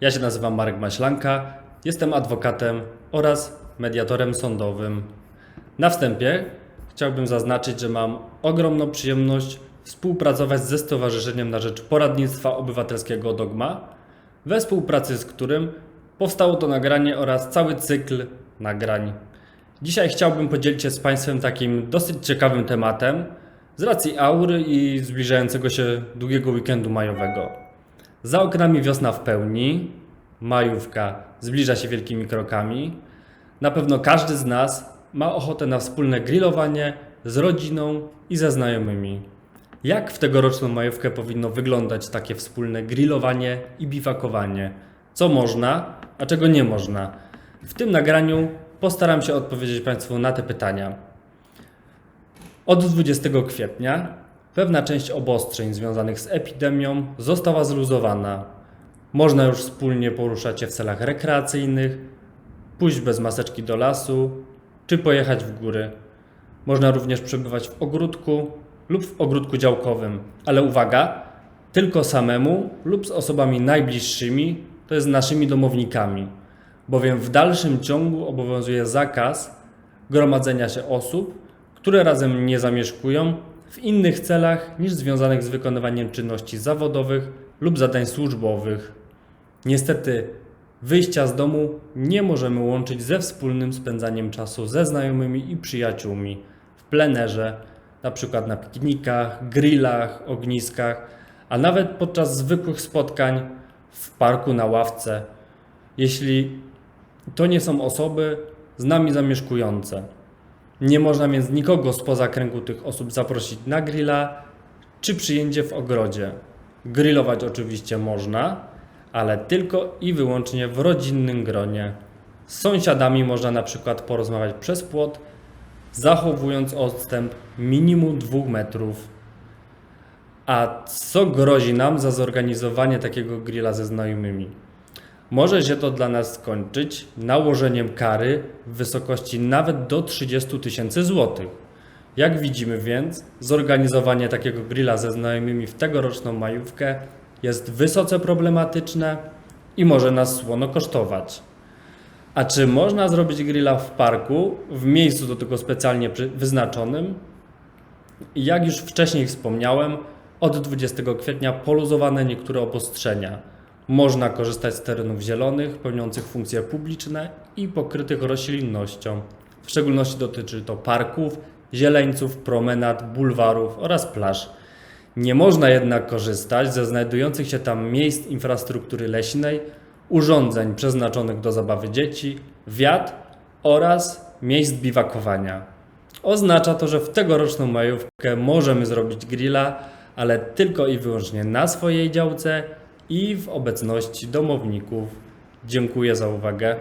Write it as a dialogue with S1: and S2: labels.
S1: Ja się nazywam Marek Maślanka, jestem adwokatem oraz mediatorem sądowym. Na wstępie chciałbym zaznaczyć, że mam ogromną przyjemność współpracować ze Stowarzyszeniem na Rzecz Poradnictwa Obywatelskiego Dogma, we współpracy z którym powstało to nagranie oraz cały cykl nagrań. Dzisiaj chciałbym podzielić się z Państwem takim dosyć ciekawym tematem z racji aury i zbliżającego się długiego weekendu majowego. Za oknami wiosna w pełni, majówka zbliża się wielkimi krokami. Na pewno każdy z nas ma ochotę na wspólne grillowanie z rodziną i ze znajomymi. Jak w tegoroczną majówkę powinno wyglądać takie wspólne grillowanie i biwakowanie? Co można, a czego nie można? W tym nagraniu postaram się odpowiedzieć Państwu na te pytania. Od 20 kwietnia pewna część obostrzeń związanych z epidemią została zluzowana. Można już wspólnie poruszać się w celach rekreacyjnych, pójść bez maseczki do lasu czy pojechać w góry. Można również przebywać w ogródku lub w ogródku działkowym, ale uwaga, tylko samemu lub z osobami najbliższymi, to jest naszymi domownikami, bowiem w dalszym ciągu obowiązuje zakaz gromadzenia się osób, które razem nie zamieszkują w innych celach niż związanych z wykonywaniem czynności zawodowych lub zadań służbowych. Niestety, wyjścia z domu nie możemy łączyć ze wspólnym spędzaniem czasu ze znajomymi i przyjaciółmi w plenerze, przykład na piknikach, grillach, ogniskach, a nawet podczas zwykłych spotkań w parku na ławce, jeśli to nie są osoby z nami zamieszkujące. Nie można więc nikogo spoza kręgu tych osób zaprosić na grilla czy przyjęcie w ogrodzie. Grillować oczywiście można, ale tylko i wyłącznie w rodzinnym gronie. Z sąsiadami można na przykład porozmawiać przez płot, zachowując odstęp minimum 2 metrów. A co grozi nam za zorganizowanie takiego grilla ze znajomymi? Może się to dla nas skończyć nałożeniem kary w wysokości nawet do 30 tysięcy złotych. Jak widzimy więc, zorganizowanie takiego grilla ze znajomymi w tegoroczną majówkę jest wysoce problematyczne i może nas słono kosztować. A czy można zrobić grilla w parku, w miejscu do tego specjalnie wyznaczonym? Jak już wcześniej wspomniałem, od 20 kwietnia poluzowane niektóre obostrzenia. Można korzystać z terenów zielonych, pełniących funkcje publiczne i pokrytych roślinnością. W szczególności dotyczy to parków, zieleńców, promenad, bulwarów oraz plaż. Nie można jednak korzystać ze znajdujących się tam miejsc infrastruktury leśnej, urządzeń przeznaczonych do zabawy dzieci, wiat oraz miejsc biwakowania. Oznacza to, że w tegoroczną majówkę możemy zrobić grilla, ale tylko i wyłącznie na swojej działce i w obecności domowników. Dziękuję za uwagę.